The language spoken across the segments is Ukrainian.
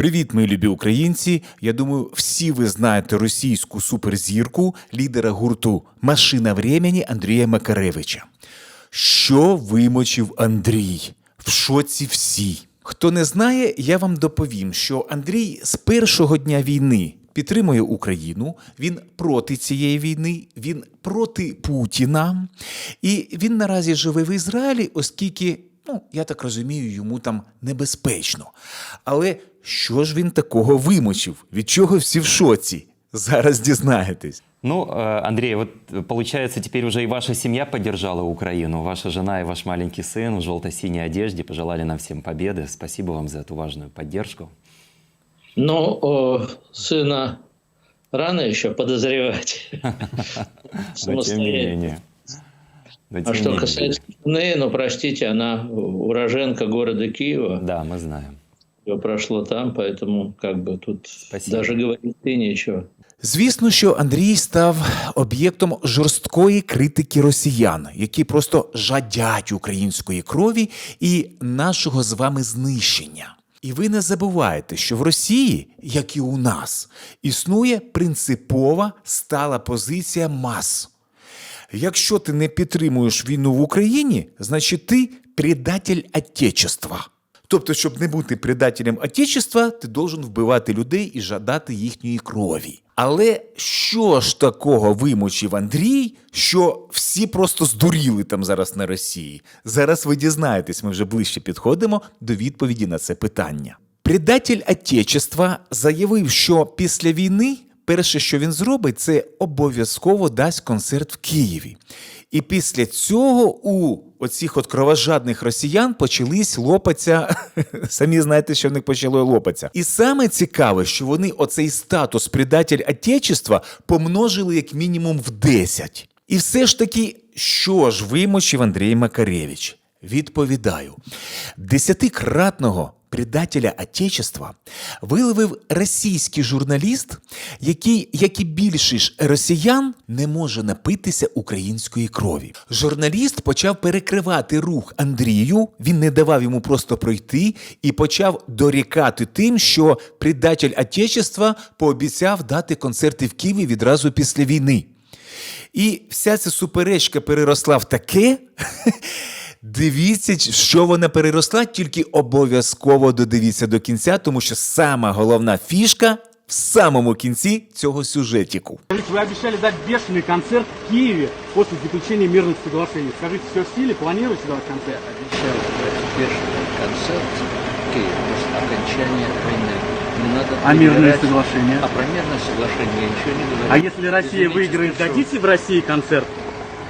Привіт, мої любі українці. Я думаю, всі ви знаєте російську суперзірку лідера гурту Машина времени Андрія Макаревича. Що вимочив Андрій? В шоці всі. Хто не знає, я вам доповім, що Андрій з першого дня війни підтримує Україну, він проти цієї війни, він проти Путіна. І він наразі живе в Ізраїлі, оскільки, ну, я так розумію, йому там небезпечно. Але що ж він такого вимочив? Від чого всі в шоці? Зараз дізнаєтесь. Ну, э, Андрей, вот э, получается, теперь уже и ваша семья поддержала Украину. Ваша жена и ваш маленький сын в желто-синей одежде пожелали нам всем победы. Спасибо вам за эту важную поддержку. Ну, о, сына рано еще подозревать. Но тем не Самостоятельно. менее. Но А тем что не менее. касается жены, ну, простите, она уроженка города Киева. Да, мы знаем. Все прошло там, поэтому как бы тут Спасибо. даже говорить и нечего. Звісно, що Андрій став об'єктом жорсткої критики росіян, які просто жадять української крові і нашого з вами знищення. І ви не забувайте, що в Росії, як і у нас, існує принципова стала позиція мас. Якщо ти не підтримуєш війну в Україні, значить ти предатель Отечества. Тобто, щоб не бути предателем Отечества, ти должен вбивати людей і жадати їхньої крові. Але що ж такого вимочив Андрій, що всі просто здуріли там зараз на Росії? Зараз ви дізнаєтесь, ми вже ближче підходимо до відповіді на це питання. Предатель Отечества заявив, що після війни перше, що він зробить, це обов'язково дасть концерт в Києві. І після цього у оцих от кровожадних росіян почались лопаться. Самі знаєте, що в них почало лопатися. І саме цікаве, що вони оцей статус предатель Отечества помножили як мінімум в 10. І все ж таки, що ж вимочив Андрій Макаревич? Відповідаю, десятикратного предателя Отечества виловив російський журналіст, який, як і більшість росіян, не може напитися української крові. Журналіст почав перекривати рух Андрію, він не давав йому просто пройти і почав дорікати тим, що предатель Отечества пообіцяв дати концерти в Києві відразу після війни. І вся ця суперечка переросла в таке. Дивіться, що вона переросла, тільки обов'язково додивіться до кінця, тому що сама головна фішка в самому кінці цього сюжетіку. Скажите, вы обещали дать бешеный концерт в Киеве после заключения мирных соглашений. Скажите, все в силе? Планируете давать концерт? обещал дать бешеный концерт в Киеве после окончания войны. Не надо А мирные перебирать. соглашения? А про мирное соглашение я ничего не говорю. А если Россия Извините, выиграет, что- дадите в России концерт?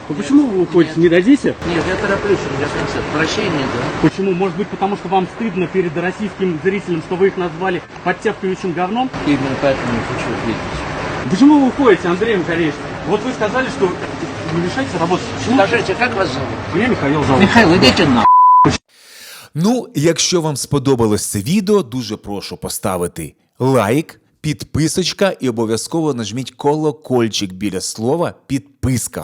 Ну почему вы уходите? Не дадите? Нет, я тороплюсь, у меня концерт. Прощения, да. Почему? Может быть, потому что вам стыдно перед российским зрителем, что вы их назвали подтягивающим говном? Именно поэтому не хочу видеть. Почему вы уходите, Андрей Макаревич? Вот вы сказали, что не мешайте работать. Почему? Скажите, как вас зовут? Меня Михаил зовут. Михаил, идите на. Ну, якщо вам сподобалось це відео, дуже прошу поставити лайк, підписочка і обов'язково нажміть колокольчик біля слова підписка.